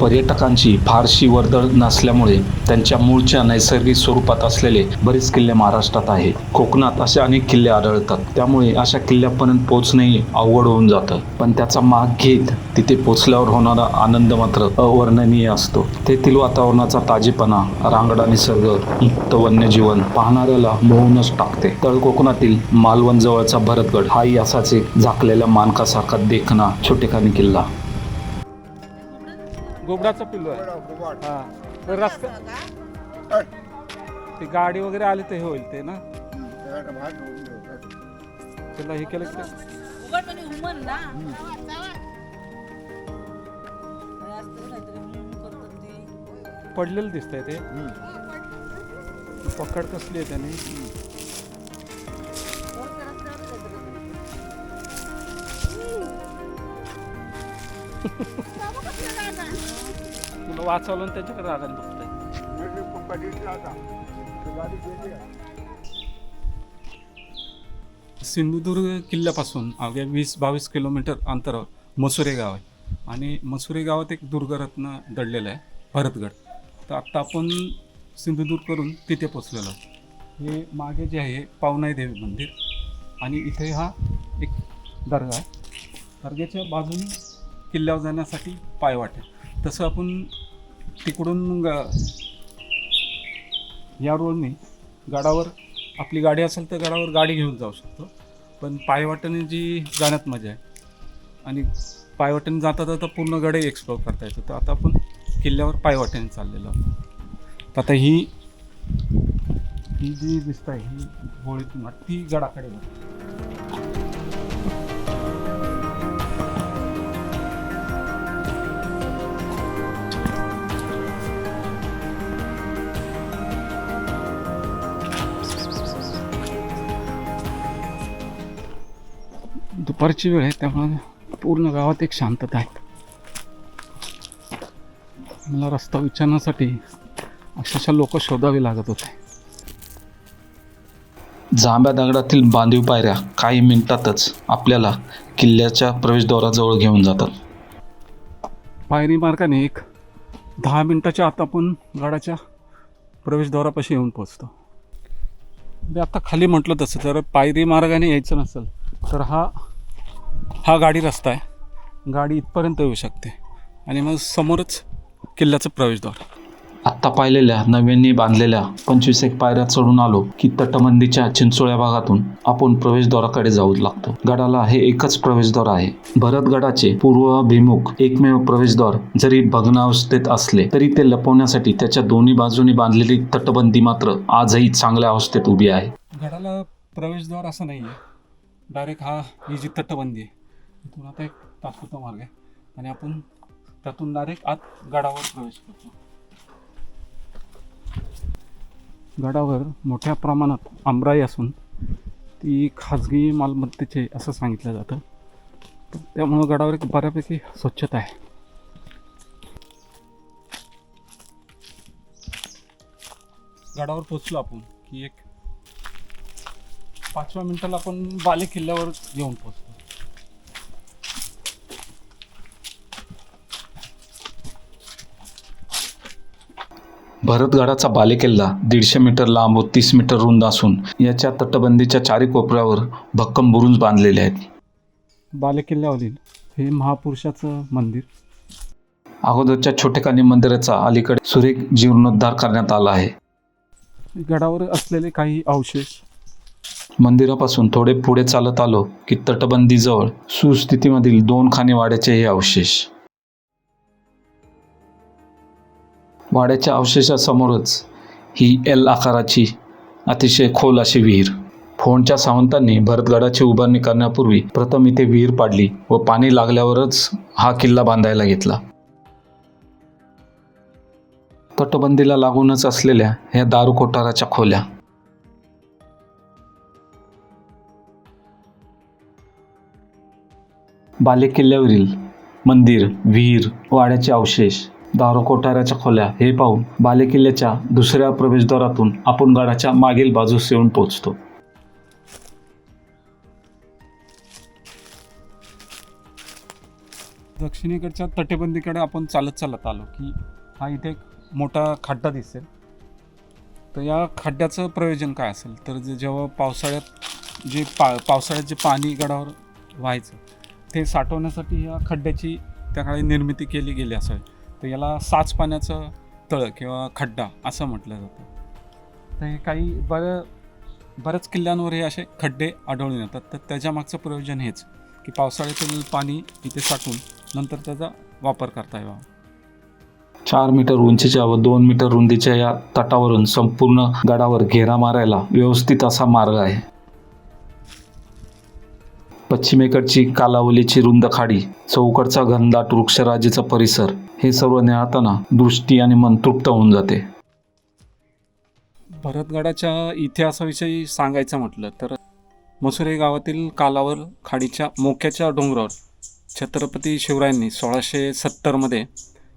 पर्यटकांची फारशी वर्दळ नसल्यामुळे त्यांच्या मूळच्या नैसर्गिक स्वरूपात असलेले बरेच किल्ले महाराष्ट्रात आहेत. कोकणात असे अनेक किल्ले आढळतात. त्यामुळे अशा किल्ल्यापर्यंत पोहोचणेही अवघड होऊन जातं. पण त्याचा माग घेत तिथे पोचल्यावर होणारा आनंद मात्र अवर्णनीय असतो. तेथील वातावरणाचा ताजेपणा रांगडा निसर्ग मुक्त वन्यजीवन पाहणाऱ्याला मोहूनच टाकते. तळ कोकणातील मालवण जवळचा भरतगड हाही असाच एक झाकलेल्या मानकासारखा देखणा छोटेखानी किल्ला. गोबडाचा पिल्लू आहे. हा. तर रस्ता ते गाडी वगैरे आली तर हे होईल ते ना? त्याला हे केलं की? ते- उघड म्हणजे हुमन ना. हे. असतं काहीतरी हुम करतात ते. पडलेलं दिसतंय ते. पकड कसली आहे त्याने? वरच्या वाचवलं आणि त्याच्याकडे रागाने बघतंय सिंधुदुर्ग किल्ल्यापासून अवघ्या वीस बावीस किलोमीटर अंतरावर मसुरे गाव आहे. आणि मसुरे गावात एक दुर्गरत्न दडलेलं आहे भरतगड. तर आत्ता आपण सिंधुदुर्ग करून तिथे पोचलेलो आहोत. हे मागे जे आहे पावनाई देवी मंदिर. आणि इथे हा एक दर्गा आहे. दर्ग्याच्या बाजूने किल्ल्यावर जाण्यासाठी पायवाट. आहे तसं आपण तिकडून ग- या रोडने गडावर आपली गाडी असेल तर गडावर गाडी घेऊन जाऊ शकतो. पण पायवाटेने जी जाण्यात मजा आहे. आणि पायवाटेने जाता जाता पूर्ण गडे एक्सप्लोर करता येतो. तर आता आपण किल्ल्यावर पायवाटेने चाललेलो आहोत. तर आता ही ही जी दिसत आहे ही होळीतून ती गडाकडे जाते. दुपारची वेळ आहे त्यामुळे पूर्ण गावात एक शांतता आहे. मला रस्ता विचारण्यासाठी अक्षरशः लोक शोधावे लागत होते. जांभ्या दगडातील बांधीव पायऱ्या काही मिनिटातच आपल्याला किल्ल्याच्या प्रवेशद्वाराजवळ घेऊन जातात. पायरी मार्गाने एक दहा मिनिटाच्या आत आपण गडाच्या प्रवेशद्वारापाशी येऊन पोचतो आता खाली म्हटलं तसं जर पायरी मार्गाने यायचं नसेल तर हा हा गाडी रस्ता आहे. गाडी इथपर्यंत येऊ शकते. आणि मग समोरच किल्ल्याचं प्रवेशद्वार. आत्ता पाहिलेल्या नव्याने बांधलेल्या पंचवीस एक पायऱ्या चढून आलो की तटबंदीच्या चिंचोळ्या भागातून आपण प्रवेशद्वाराकडे जाऊ लागतो. गडाला हे एकच प्रवेशद्वार आहे. भरतगडाचे पूर्वाभिमुख एकमेव प्रवेशद्वार जरी भग्नावस्थेत असले तरी ते लपवण्यासाठी त्याच्या दोन्ही बाजूनी बांधलेली तटबंदी मात्र आजही चांगल्या अवस्थेत उभी आहे. गडाला प्रवेशद्वार असं नाही आहे डायरेक्ट हा ही जी तटबंदी आहे इथून आता एक तात्पुरता मार्ग आहे. आणि आपण त्यातून डायरेक्ट आत गडावर प्रवेश करतो. गडावर मोठ्या प्रमाणात आमराई असून ती खाजगी मालमत्तेचे असं सांगितलं जातं. त्यामुळं गडावर एक बऱ्यापैकी स्वच्छता आहे. गडावर पोचलो आपण की एक पाचव्या मिनिटाला आपण बाले किल्ल्यावर येऊन पोचतो भरतगडाचा बालेकिल्ला दीडशे मीटर लांब व तीस मीटर रुंद असून याच्या तटबंदीच्या चारी कोपऱ्यावर भक्कम बुरुज बांधलेले आहेत. बाले किल्ल्यावरील हे महापुरुषाचं मंदिर. अगोदरच्या छोटेखानी मंदिराचा अलीकडे सुरेख जीर्णोद्धार करण्यात आला आहे. गडावर असलेले काही अवशेष. मंदिरापासून थोडे पुढे चालत आलो की तटबंदीजवळ सुस्थितीमधील दोन खाणेवाड्याचे हे अवशेष. वाड्याच्या अवशेषासमोरच ही एल आकाराची अतिशय खोल अशी विहीर. फोनच्या सावंतांनी भरतगडाची उभारणी करण्यापूर्वी प्रथम इथे विहीर पाडली व पाणी लागल्यावरच हा किल्ला बांधायला घेतला. तटबंदीला लागूनच असलेल्या ह्या दारू कोठाराच्या खोल्या. बालेकिल्ल्यावरील मंदिर विहीर वाड्याचे अवशेष दारो कोठाऱ्याच्या खोल्या हे पाहून बालेकिल्ल्याच्या दुसऱ्या प्रवेशद्वारातून आपण गडाच्या मागील बाजूस येऊन पोचतो दक्षिणेकडच्या तटेबंदीकडे आपण चालत चालत आलो की हा इथे एक मोठा खड्डा दिसेल. तर या खड्ड्याचं प्रयोजन काय असेल? तर जे जेव्हा पावसाळ्यात जे पा पावसाळ्यात जे पाणी गडावर व्हायचं ते साठवण्यासाठी या खड्ड्याची त्या काळी निर्मिती केली गेली असावी. तर याला साच पाण्याचं तळ किंवा खड्डा असं म्हटलं जातं. तर हे काही बरं बऱ्याच किल्ल्यांवर हे असे खड्डे आढळून येतात. तर त्याच्या मागचं प्रयोजन हेच की पावसाळ्यातील पाणी इथे साठून नंतर त्याचा वापर करता यावा. चार मीटर उंचीच्या व दोन मीटर रुंदीच्या या तटावरून संपूर्ण गडावर घेरा मारायला व्यवस्थित असा मार्ग आहे. पश्चिमेकडची कालावलीची रुंद खाडी चौकडचा घनदाट वृक्षराजीचा परिसर हे सर्व निहाळताना दृष्टी आणि मन तृप्त होऊन जाते. भरतगडाच्या इतिहासाविषयी सांगायचं म्हटलं तर मसुरे गावातील कालावर खाडीच्या मोक्याच्या डोंगरावर छत्रपती शिवरायांनी सोळाशे सत्तरमध्ये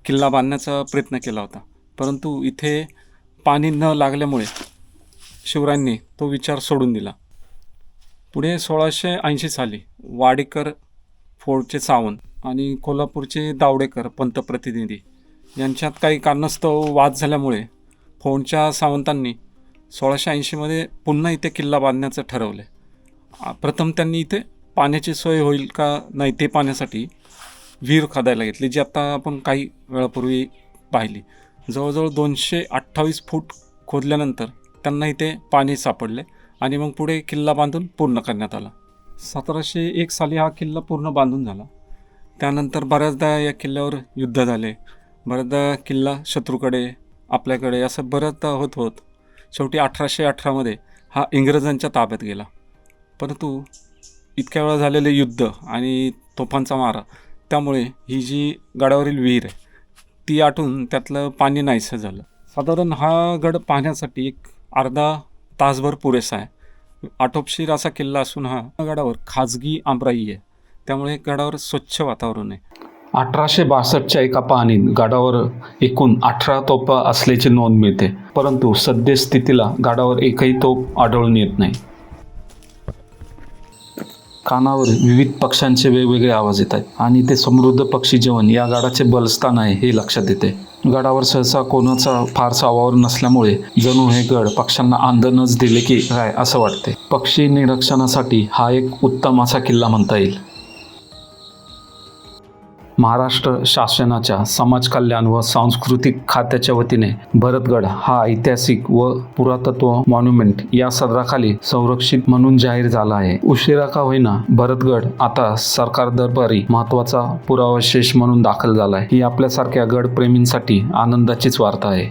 किल्ला बांधण्याचा प्रयत्न केला होता. परंतु इथे पाणी न लागल्यामुळे शिवरायांनी तो विचार सोडून दिला. पुढे सोळाशे ऐंशी साली वाडेकर फोर्टचे सावंत आणि कोल्हापूरचे दावडेकर पंतप्रतिनिधी. यांच्यात काही कारणास्तव वाद झाल्यामुळे फोनच्या सावंतांनी सोळाशे ऐंशीमध्ये पुन्हा इथे किल्ला बांधण्याचं ठरवले प्रथम त्यांनी इथे पाण्याची सोय होईल का नाही ते पाण्यासाठी विहीर खोदायला घेतली जी आता आपण काही वेळापूर्वी पाहिली. जवळजवळ दोनशे अठ्ठावीस फूट खोदल्यानंतर त्यांना इथे पाणी सापडले आणि मग पुढे किल्ला बांधून पूर्ण करण्यात आला. सतराशे एक साली हा किल्ला पूर्ण बांधून झाला. त्यानंतर बऱ्याचदा या किल्ल्यावर युद्ध झाले. बऱ्याचदा किल्ला शत्रूकडे आपल्याकडे असं बऱ्याचदा होत होत शेवटी अठराशे अठरामध्ये हा इंग्रजांच्या ताब्यात गेला. परंतु इतक्या वेळा झालेले युद्ध आणि तोफांचा मारा त्यामुळे ही जी गडावरील विहीर आहे ती आटून त्यातलं पाणी नाहीसं झालं. साधारण हा गड पाहण्यासाठी एक अर्धा तासभर पुरेसा आहे. आटोपशीर असा किल्ला असून हा गडावर खाजगी आमराई आहे. त्यामुळे गडावर स्वच्छ वातावरण आहे. अठराशे बासष्टच्या एका पाहणीत गडावर एकूण अठरा तोफा असल्याची नोंद मिळते परंतु सद्यस्थितीला गडावर एकही तोफ आढळून येत नाही. कानावर विविध पक्ष्यांचे वेगवेगळे आवाज येत आहेत आणि ते समृद्ध पक्षी जेवण या गडाचे बलस्थान आहे हे लक्षात येते. गडावर सहसा कोणाचा फारसा वावर नसल्यामुळे जणू हे गड पक्ष्यांना आंदनच दिले की काय असं वाटते. पक्षी निरीक्षणासाठी हा एक उत्तम असा किल्ला म्हणता येईल. महाराष्ट्र शासनाच्या समाज कल्याण व सांस्कृतिक खात्याच्या वतीने भरतगड हा ऐतिहासिक व पुरातत्व मॉन्युमेंट या सदराखाली संरक्षित म्हणून जाहीर झाला आहे. उशिरा का होईना भरतगड आता सरकार दरबारी महत्त्वाचा पुरावशेष म्हणून दाखल झाला आहे. ही आपल्यासारख्या गडप्रेमींसाठी आनंदाचीच वार्ता आहे.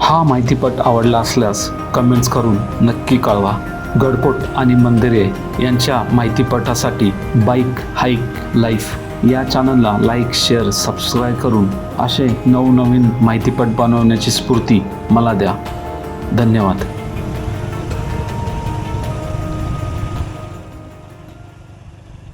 हा माहितीपट आवडला असल्यास कमेंट्स करून नक्की कळवा. गडकोट आणि मंदिरे यांच्या माहितीपटासाठी बाईक हाईक लाईफ या चॅनलला लाईक शेअर सबस्क्राईब करून असे नवनवीन माहितीपट बनवण्याची स्फूर्ती मला द्या. धन्यवाद.